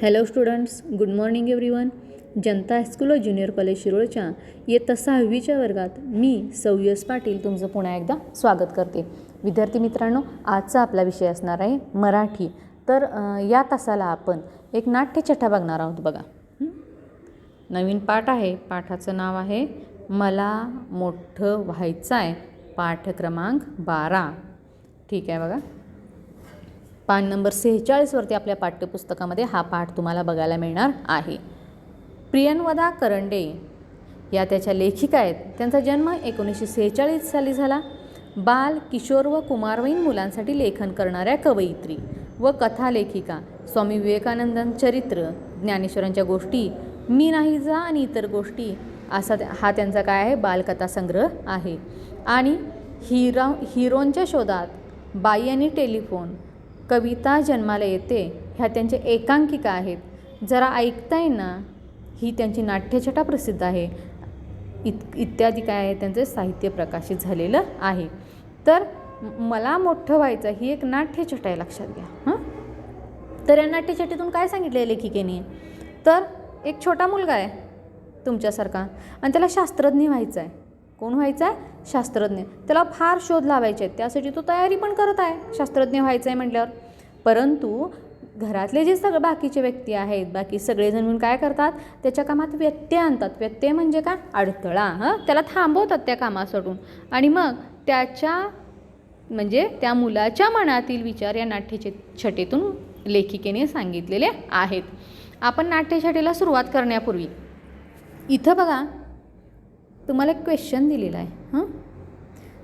Hello students good morning everyone Janata high school junior college शिरोळच्या इयत्ता सहावीच्या वर्गात मी सौयस पाटील तुमचं पुन्हा एकदा स्वागत करते. विद्यार्थी मित्रांनो आजचा आपला विषय असणार आहे मराठी. तर या तासाला आपण एक नाट्यछटा बघणार आहोत बघा. नवीन पाठ आहे. पाठाचं नाव आहे मला मोठं व्हायचं आहे पाठ क्रमांक बारा. ठीक आहे बघा. पान नंबर सेहेचाळीसवरती आपल्या पाठ्यपुस्तकामध्ये हा पाठ तुम्हाला बघायला मिळणार आहे. प्रियनवदा करंडे या त्याच्या लेखिका आहेत. त्यांचा जन्म एकोणीसशे सेहेचाळीस साली झाला. बाल किशोर व कुमारवयीन मुलांसाठी लेखन करणाऱ्या कवयित्री व कथा लेखिका स्वामी विवेकानंदन चरित्र ज्ञानेश्वरांच्या गोष्टी मी नाही जा आणि इतर गोष्टी असा हा त्यांचा काय आहे? बालकथा संग्रह आहे. आणि हिरा हिरोंच्या शोधात बाई आणि टेलिफोन कविता जन्माला येते ह्या त्यांच्या एकांकिका आहेत. जरा ऐकताय ना ही त्यांची नाट्यछटा प्रसिद्ध आहे. इत इत्यादी काय आहे त्यांचे साहित्य प्रकाशित झालेलं आहे. तर मला मोठं व्हायचं ही एक नाट्यछटा आहे लक्षात घ्या. हां? तर या नाट्यछटेतून काय सांगितलं आहे लेखिकेने? तर एक छोटा मुलगा आहे तुमच्यासारखा आणि त्याला शास्त्रज्ञ व्हायचं आहे कोण व्हायचं आहे शास्त्रज्ञ. त्याला फार शोध लावायचे आहेत त्यासाठी तो तयारी पण करत आहे. शास्त्रज्ञ व्हायचं आहे म्हटल्यावर. परंतु घरातले जे सगळे बाकीचे व्यक्ती आहेत बाकी सगळेजण म्हणून काय करतात? त्याच्या कामात व्यत्यय आणतात. व्यत्यय म्हणजे काय? अडथळा. हां? त्याला थांबवतात त्या कामासाठी आणि मग त्याच्या म्हणजे त्या मुलाच्या मनातील विचार या नाट्यचे छटेतून लेखिकेने सांगितलेले आहेत. आपण नाट्यछटेला सुरुवात करण्यापूर्वी. इथं बघा तुम्हाला एक क्वेश्चन दिलेला आहे हां?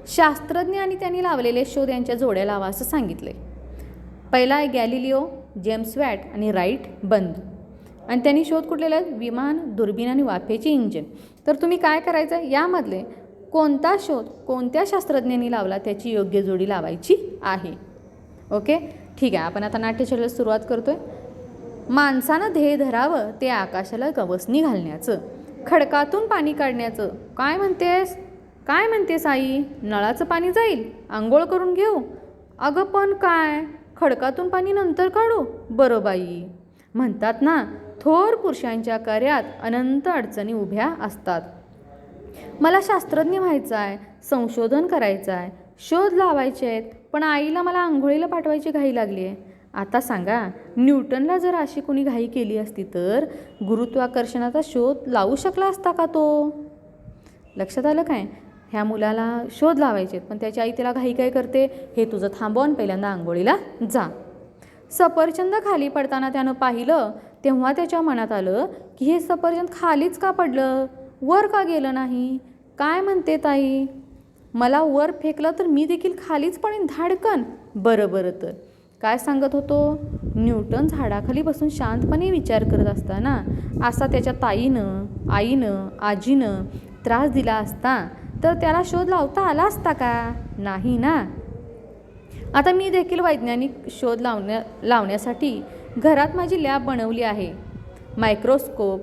शास्त्रज्ञ आणि त्यांनी लावलेले शोध यांच्या जोड्या लावा असं सांगितलं आहे पहिला आहे गॅलिलिओ जेम्स वॅट आणि राईट बंद. आणि त्यांनी शोध कुठलेला आहे? विमान दुर्बीण आणि वाफेचे इंजिन. तर तुम्ही काय करायचं? आहे यामधले कोणता शोध कोणत्या शास्त्रज्ञांनी लावला त्याची योग्य जोडी लावायची आहे? ओके? ठीक आहे आपण आता नाट्यशाळेला सुरुवात करतो आहे माणसानं ध्येय धरावं ते आकाशाला गवसणी घालण्याचं. खडकातून पाणी काढण्याचं. काय म्हणतेस? काय म्हणतेस आई नळाचं पाणी जाईल. आंघोळ करून घेऊ. अगं पण काय? खडकातून पाणी नंतर काढू? बरं बाई. म्हणतात ना थोर पुरुषांच्या कार्यात अनंत अडचणी उभ्या असतात. मला शास्त्रज्ञ व्हायचं आहे संशोधन करायचं आहे शोध लावायचे आहेत पण आईला मला आंघोळीला पाठवायची घाई लागली आहे आता सांगा न्यूटनला जर अशी कोणी घाई केली असती तर गुरुत्वाकर्षणाचा शोध लावू शकला असता का तो? लक्षात आलं काय? ह्या मुलाला शोध लावायचे आहेत पण त्याची आई त्याला घाई काय करते? हे तुझं थांबवून पहिल्यांदा आंघोळीला जा. सफरचंद खाली पडताना त्यानं पाहिलं तेव्हा त्याच्या मनात आलं की हे सफरचंद खालीच का पडलं? वर का गेलं नाही? काय म्हणते ताई? मला वर फेकलं तर मी देखील खालीच पडेन धाडकन. बरं बरं तर. काय सांगत होतो? न्यूटन झाडाखाली बसून शांतपणे विचार करत असताना असा त्याच्या ताईनं आईनं आजीनं त्रास दिला असता तर त्याला शोध लावता आला असता का? नाही ना. आता मी देखील वैज्ञानिक शोध लावण्या लावण्यासाठी घरात माझी लॅब बनवली आहे. मायक्रोस्कोप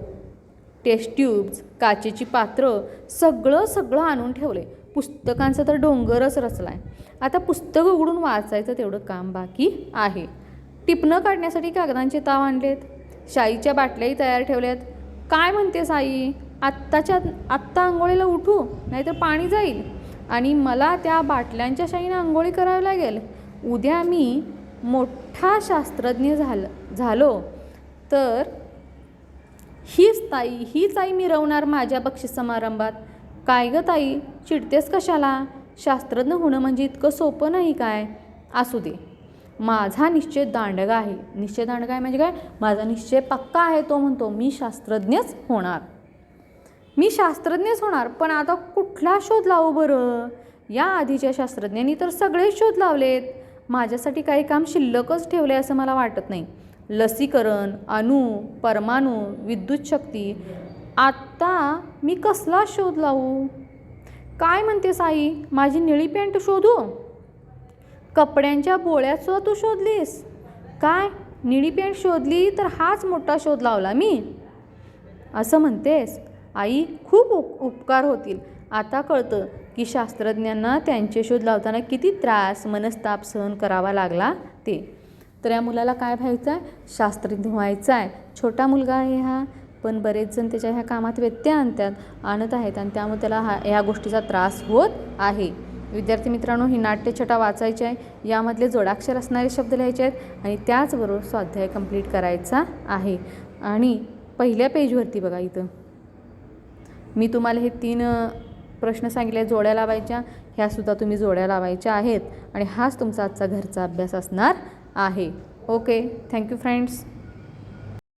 टेस्ट ट्यूब्स काचेची पात्रं सगळं सगळं आणून ठेवले. पुस्तकांचा तर डोंगरच रचला आहे आता पुस्तक उघडून वाचायचं तेवढं काम बाकी आहे. टिपणं काढण्यासाठी कागदांचे ताव आणलेत. शाईच्या बाटल्याही तयार ठेवल्यात. काय म्हणतेस आई आत्ताच्या आत्ता आंघोळीला उठू नाहीतर पाणी जाईल. आणि मला त्या बाटल्यांच्या शाईनं आंघोळी करावी लागेल. उद्या मी मोठा शास्त्रज्ञ झालं झालो. तर हीच ताई हीच आई मिरवणार माझ्या बक्षीस समारंभात. काय ग ताई? चिडतेस कशाला? शास्त्रज्ञ होणं म्हणजे इतकं सोपं नाही काय? असू दे. माझा निश्चय दांडगा आहे. निश्चय दांडगा आहे म्हणजे काय? माझा निश्चय पक्का आहे तो म्हणतो मी शास्त्रज्ञच होणार. मी शास्त्रज्ञच होणार पण आता कुठला शोध लावू बरं? या आधीच्या शास्त्रज्ञांनी तर सगळे शोध लावलेत. माझ्यासाठी काही काम शिल्लकच ठेवले असं मला वाटत नाही. लसीकरण अणू परमाणू विद्युत शक्ती आत्ता मी कसला शोध लावू? काय म्हणतेस आई माझी निळी पॅन्ट शोधू? कपड्यांच्या बोळ्यात सुद्धा तू शोधलीस? काय? निळी पॅन्ट शोधली तर हाच मोठा शोध लावला मी. असं म्हणतेस? आई खूप उप उपकार होतील. आता कळतं की शास्त्रज्ञांना त्यांचे शोध लावताना किती त्रास मनस्ताप सहन करावा लागला ते. तर या मुलाला काय व्हायचं आहे शास्त्रज्ञ व्हायचं आहे छोटा मुलगा आहे हा. पण बरेच जण त्याच्या ह्या कामात व्यत्यय आणतात आणत आहेत आणि त्यामुळे त्याला हा ह्या गोष्टीचा त्रास होत आहे. विद्यार्थी मित्रांनो ही नाट्यछटा वाचायची आहे. यामधले जोडाक्षर असणारे शब्द लिहायचे आहेत आणि त्याचबरोबर स्वाध्याय कंप्लीट करायचा आहे. आणि पहिल्या पेजवरती बघा इथं. मी तुम्हाला हे तीन प्रश्न सांगितले जोड्या लावायच्या. ह्यासुद्धा तुम्ही जोड्या लावायच्या आहेत. आणि हाच तुमचा आजचा घरचा अभ्यास असणार आहे. Okay thank you friends